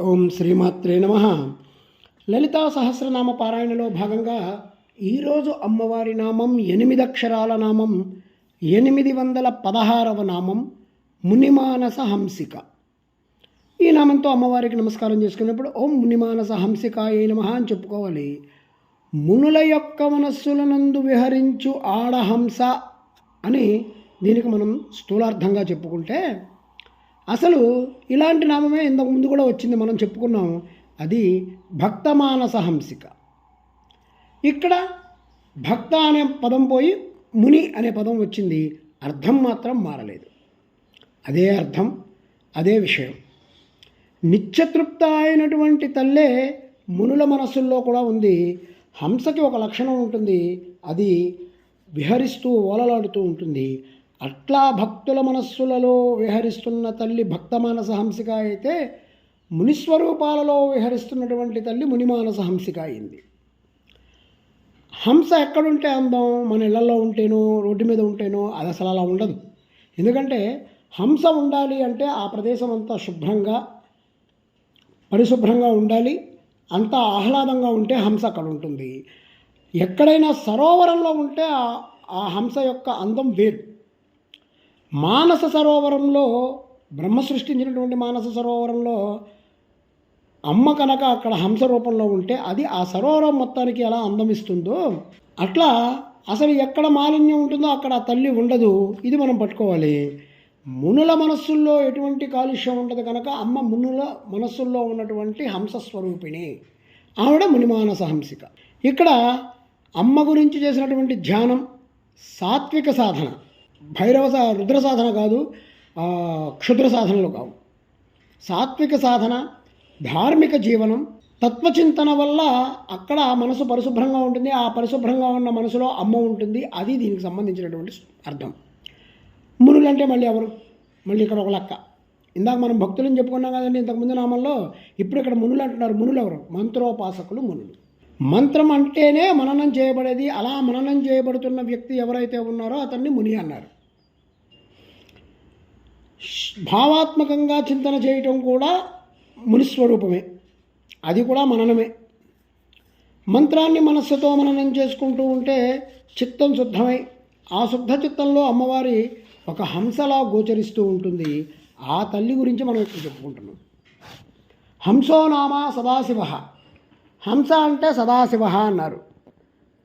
ఓం శ్రీమాత్రే నమ. లలితా సహస్రనామ పారాయణలో భాగంగా ఈరోజు అమ్మవారి నామం ఎనిమిది అక్షరాల నామం ఎనిమిది వందల పదహారవ నామం మునిమానస హంసిక. ఈ నామంతో అమ్మవారికి నమస్కారం చేసుకున్నప్పుడు ఓం మునిమానస హంసిక ఏ నమ అని చెప్పుకోవాలి. మునుల యొక్క మనస్సులనందు విహరించు ఆడహంస అని దీనికి మనం స్థూలార్థంగా చెప్పుకుంటే అసలు ఇలాంటి నామమే ఇంతకు ముందు కూడా వచ్చింది మనం చెప్పుకున్నాం అది భక్తమానస హంసిక ఇక్కడ భక్త అనే పదం పోయి ముని అనే పదం వచ్చింది. అర్థం మాత్రం మారలేదు. అదే అర్థం అదే విషయం. నిత్యతృప్త అయినటువంటి తల్లే మునుల మనస్సుల్లో కూడా ఉంది. హంసకి ఒక లక్షణం ఉంటుంది. అది విహరిస్తూ ఓలలాడుతూ ఉంటుంది. అట్లా భక్తుల మనస్సులలో విహరిస్తున్న తల్లి భక్తమానస హంసిక అయితే మునిస్వరూపాలలో విహరిస్తున్నటువంటి తల్లి మునిమానస హంసిక అయింది. హంస ఎక్కడుంటే అందం? మన ఇళ్ళలో ఉంటేనో రోడ్డు మీద ఉంటేనో అది అసలు అలా ఉండదు. ఎందుకంటే హంస ఉండాలి అంటే ఆ ప్రదేశం అంతా శుభ్రంగా పరిశుభ్రంగా ఉండాలి. అంతా ఆహ్లాదంగా ఉంటే హంస అక్కడ ఉంటుంది. ఎక్కడైనా సరోవరంలో ఉంటే ఆ- ఆ హంస యొక్క అందం వేరు. మానస సరోవరంలో బ్రహ్మ సృష్టించినటువంటి మానస సరోవరంలో అమ్మ కనుక అక్కడ హంస రూపంలో ఉంటే అది ఆ సరోవరం మొత్తానికి ఎలా అందమిస్తుందో అట్లా అసలు ఎక్కడ మాలిన్యం ఉంటుందో అక్కడ ఆ తల్లి ఉండదు. ఇది మనం పట్టుకోవాలి. మునుల మనస్సుల్లో ఎటువంటి కాలుష్యం ఉండదు కనుక అమ్మ మునుల మనస్సుల్లో ఉన్నటువంటి హంస స్వరూపిణి. ఆవిడ మునిమానస హంసిక. ఇక్కడ అమ్మ గురించి చేసినటువంటి ధ్యానం సాత్విక సాధన. భైరవ రుద్ర సాధన కాదు క్షుద్ర సాధనలు కావు. సాత్విక సాధన ధార్మిక జీవనం తత్వచింతన వల్ల అక్కడ మనసు పరిశుభ్రంగా ఉంటుంది ఆ పరిశుభ్రంగా ఉన్న మనసులో అమ్మ ఉంటుంది అది దీనికి సంబంధించినటువంటి అర్థం. మునులంటే మళ్ళీ ఎవరు? మళ్ళీ ఇక్కడ ఒక లెక్క. ఇందాక మనం భక్తులని చెప్పుకున్నాం కదండి ఇంతకుముందు నామంలో ఇప్పుడు ఇక్కడ మునులు అంటున్నారు మునులు ఎవరు? మంత్రోపాసకులు మునులు. మంత్రం అంటేనే మననం చేయబడేది అలా మననం చేయబడుతున్న వ్యక్తి ఎవరైతే ఉన్నారో అతన్ని ముని అన్నారు. భావాత్మకంగా చింతన చేయటం కూడా మునిస్వరూపమే. అది కూడా మననమే. మంత్రాన్ని మనస్సుతో మననం చేసుకుంటూ ఉంటే చిత్తం శుద్ధమై ఆ శుద్ధ చిత్తంలో అమ్మవారి ఒక హంసలా గోచరిస్తూ ఉంటుంది. ఆ తల్లి గురించి మనం ఇక్కడ చెప్పుకుంటున్నాం. హంసోనామ సదాశివ. హంస అంటే సదాశివ అన్నారు.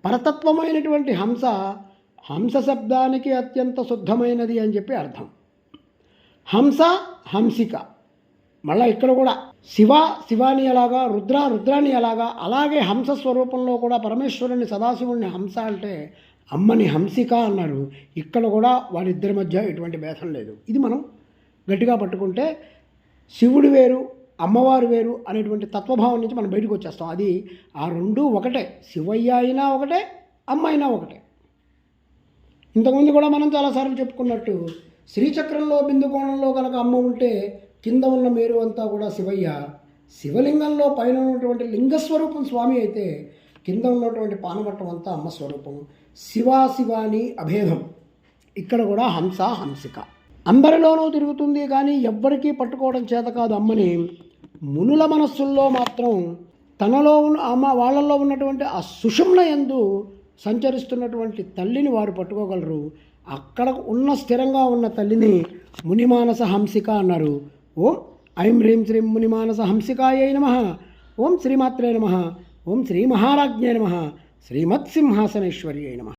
పరతత్వమైనటువంటి హంస హంస శబ్దానికి అత్యంత శుద్ధమైనది అని చెప్పి అర్థం. హంస హంసిక. మళ్ళీ ఇక్కడ కూడా శివ శివాని ఎలాగా రుద్ర రుద్రాని ఎలాగా అలాగే హంస స్వరూపంలో కూడా పరమేశ్వరుని సదాశివుని హంస అంటే అమ్మని హంసిక అన్నారు. ఇక్కడ కూడా వారిద్దరి మధ్య ఎటువంటి భేదం లేదు. ఇది మనం గట్టిగా పట్టుకుంటే శివుడు వేరు అమ్మవారు వేరు అనేటువంటి తత్వభావం నుంచి మనం బయటకు వచ్చేస్తాం. అది ఆ రెండు ఒకటే. శివయ్య అయినా ఒకటే అమ్మ అయినా ఒకటే. ఇంతకుముందు కూడా మనం చాలాసార్లు చెప్పుకున్నట్టు శ్రీచక్రంలో బిందు కోణంలో కనుక అమ్మ ఉంటే కింద ఉన్న మేరు అంతా కూడా శివయ్య. శివలింగంలో పైన ఉన్నటువంటి లింగస్వరూపం స్వామి అయితే కింద ఉన్నటువంటి పానమట్టం అంతా అమ్మ స్వరూపం. శివా శివాని అభేదం. ఇక్కడ కూడా హంస హంసిక. అందరిలోనూ తిరుగుతుంది కానీ ఎవ్వరికీ పట్టుకోవడం చేత కాదు అమ్మని. మునుల మనస్సుల్లో మాత్రం తనలో ఉన్న అమ్మ వాళ్ళల్లో ఉన్నటువంటి ఆ సుషుమ్న ఎందు సంచరిస్తున్నటువంటి తల్లిని వారు పట్టుకోగలరు. అక్కడ ఉన్న స్థిరంగా ఉన్న తల్లిని మునిమానస హంసిక అన్నారు. ఓం ఐం హ్రీం శ్రీం మునిమానస హంసికాయ నమ. ఓం శ్రీమాత్రే నమ. ఓం శ్రీ మహారాజ్ఞే నమ. శ్రీమత్సింహాసనేశ్వర్యై నమ.